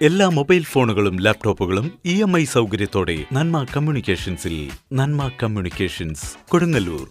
എല്ലാ മൊബൈൽ ഫോണുകളും ലാപ്ടോപ്പുകളും ഇ എം ഐ സൗകര്യത്തോടെ നന്മ കമ്മ്യൂണിക്കേഷൻസിൽ നന്മ കമ്മ്യൂണിക്കേഷൻസ് കൊടുങ്ങല്ലൂർ.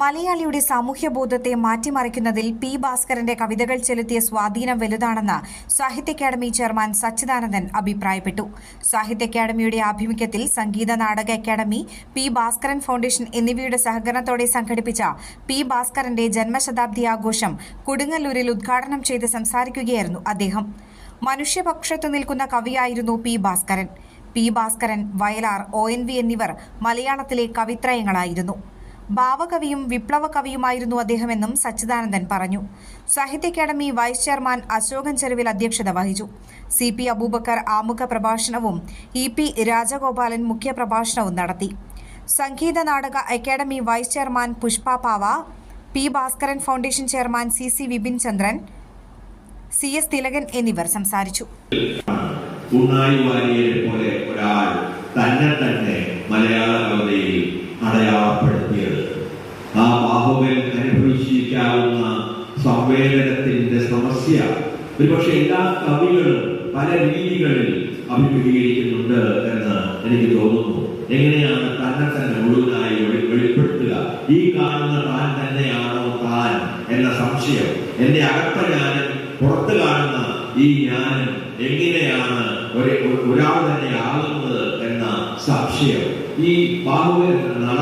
മലയാളിയുടെ സാമൂഹ്യബോധത്തെ മാറ്റിമറിക്കുന്നതിൽ പി ഭാസ്കരന്റെ കവിതകൾ ചെലുത്തിയ സ്വാധീനം വലുതാണെന്ന് സാഹിത്യ അക്കാദമി ചെയർമാൻ സച്ചിദാനന്ദൻ അഭിപ്രായപ്പെട്ടു. സാഹിത്യ അക്കാദമിയുടെ ആഭിമുഖ്യത്തിൽ Sangeetha Nataka academy P Bhaskaran foundation എന്നിവയുടെ സഹകരണത്തോടെ സംഘടിപ്പിച്ച പി ഭാസ്കരന്റെ ജന്മശതാബ്ദി ആഘോഷം കൊടുങ്ങല്ലൂരിൽ ഉദ്ഘാടനം ചെയ്ത് സംസാരിക്കുകയായിരുന്നു അദ്ദേഹം. മനുഷ്യപക്ഷത്തു നിൽക്കുന്ന കവിയായിരുന്നു P Bhaskaran. P Bhaskaran Vayalar O N V എന്നിവർ മലയാളത്തിലെ കവിത്രയങ്ങളായിരുന്നു. ഭാവകവിയും വിപ്ലവ കവിയുമായിരുന്നു അദ്ദേഹമെന്നും സച്ചിദാനന്ദൻ പറഞ്ഞു. സാഹിത്യ അക്കാദമി വൈസ് ചെയർമാൻ അശോകൻ ചെരുവിൽ അധ്യക്ഷത വഹിച്ചു. സി പി അബൂബക്കർ ആമുഖ പ്രഭാഷണവും ഇ പി രാജഗോപാലൻ മുഖ്യപ്രഭാഷണവും നടത്തി. Sangeetha Nataka academy vice chairman Pushpa പാവ P Bhaskaran foundation chairman C C Vipin Chandran C S Thilakan എന്നിവർ സംസാരിച്ചു. പോലെ ഒരാൾ തന്നെ തന്നെ മലയാള ആ സമസ്യ ഒരുപക്ഷെ എല്ലാ കവികളും പല രീതികളിൽ അഭിമുഖീകരിക്കുന്നുണ്ട് എന്ന് എനിക്ക് തോന്നുന്നു. എങ്ങനെയാണ് തന്നെ തന്നെ മുഴുവനായി വെളി- വെളിപ്പെടുത്തുക? ഈ കാണുന്ന താൻ തന്നെയാണോ താൻ എന്ന സംശയം എന്റെ അകത്ത ഞാനും പുറത്ത് കാണുന്ന ഈ ജ്ഞാനം എങ്ങനെയാണ് ഒരു ഒരു- ഒരാൾ തന്നെ ആകുന്നത് എന്ന സംശയം. ഈ ബാഹുവൻ നള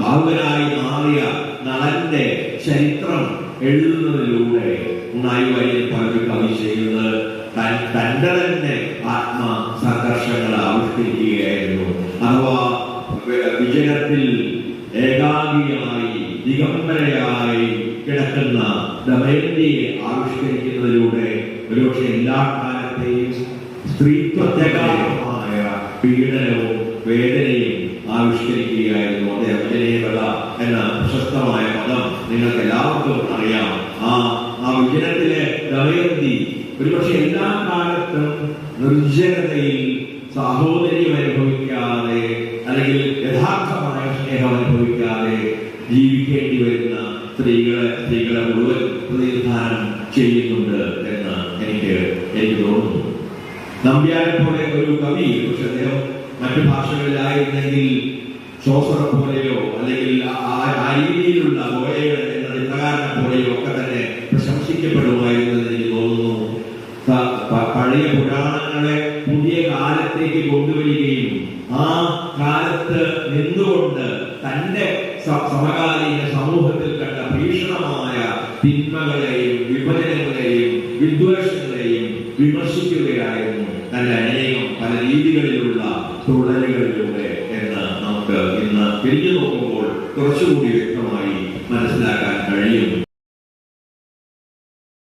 ബാഹുവനായി മാറിയ നളന്റെ ചരിത്രം എഴുതുന്നതിലൂടെ ഉണായി വഴി പറഞ്ഞു കവി ചെയ്യുന്നത് തന്റെ തന്നെ ആത്മ സംഘർഷങ്ങൾ ആവിഷ്കരിക്കുകയായിരുന്നു. അഥവാ വിജയത്തിൽ ഏകാംഗിയായി ദിഗംബരയായി കിടക്കുന്ന ദമയന്തിയെ ആവിഷ്കരിക്കുന്നതിലൂടെ ഒരുപക്ഷെ എല്ലാ കാലത്തെയും സ്ത്രീത്വത്യായ പീഡനവും വേദനയും ആവിഷ്കരിക്കുകയായിരുന്നു. അദ്ദേഹം വിജയവള എന്ന പ്രശസ്തമായ പദം നിങ്ങൾക്ക് എല്ലാവർക്കും അറിയാം. ആ ആ വിജയത്തിലെ ദമയന്തി ഒരുപക്ഷെ എല്ലാ കാലത്തും നിർജനതയിൽ സാഹോദര്യം ജീവിക്കേണ്ടി വരുന്ന സ്ത്രീകളെ സ്ത്രീകളെ മുഴുവൻ പ്രതിനിധാനം ചെയ്യുന്നുണ്ട് എന്ന് എനിക്ക് എനിക്ക് തോന്നുന്നു നമ്പ്യാരെ പോലെ ഒരു കവി പക്ഷെ അദ്ദേഹം മറ്റു ഭാഷകളിലായിരുന്നെങ്കിൽ ചോസറ പോലെയോ അല്ലെങ്കിൽ ആ- രീതിയിലുള്ള ഗോയകൾ എന്ന ചിത്രകാരനെ പോലെയോ ഒക്കെ തന്നെ പ്രശംസിക്കപ്പെടുമായിരുന്നു. കാലത്തേക്ക് കൊണ്ടുവരികയും ആ കാലത്ത് നിന്നുകൊണ്ട് തന്റെ സമകാലീന സമൂഹത്തിൽ കണ്ട ഭീഷണമായ തിന്മകളെയും വിഭജനങ്ങളെയും വിദ്വേഷങ്ങളെയും വിമർശിക്കുകയായിരുന്നു തന്റെ അനേകം പല രീതികളിലുള്ള തുടരുകളിലൂടെ എന്ന് നമുക്ക് ഇന്ന് തിരിഞ്ഞു നോക്കുമ്പോൾ കുറച്ചുകൂടി വ്യക്തമായി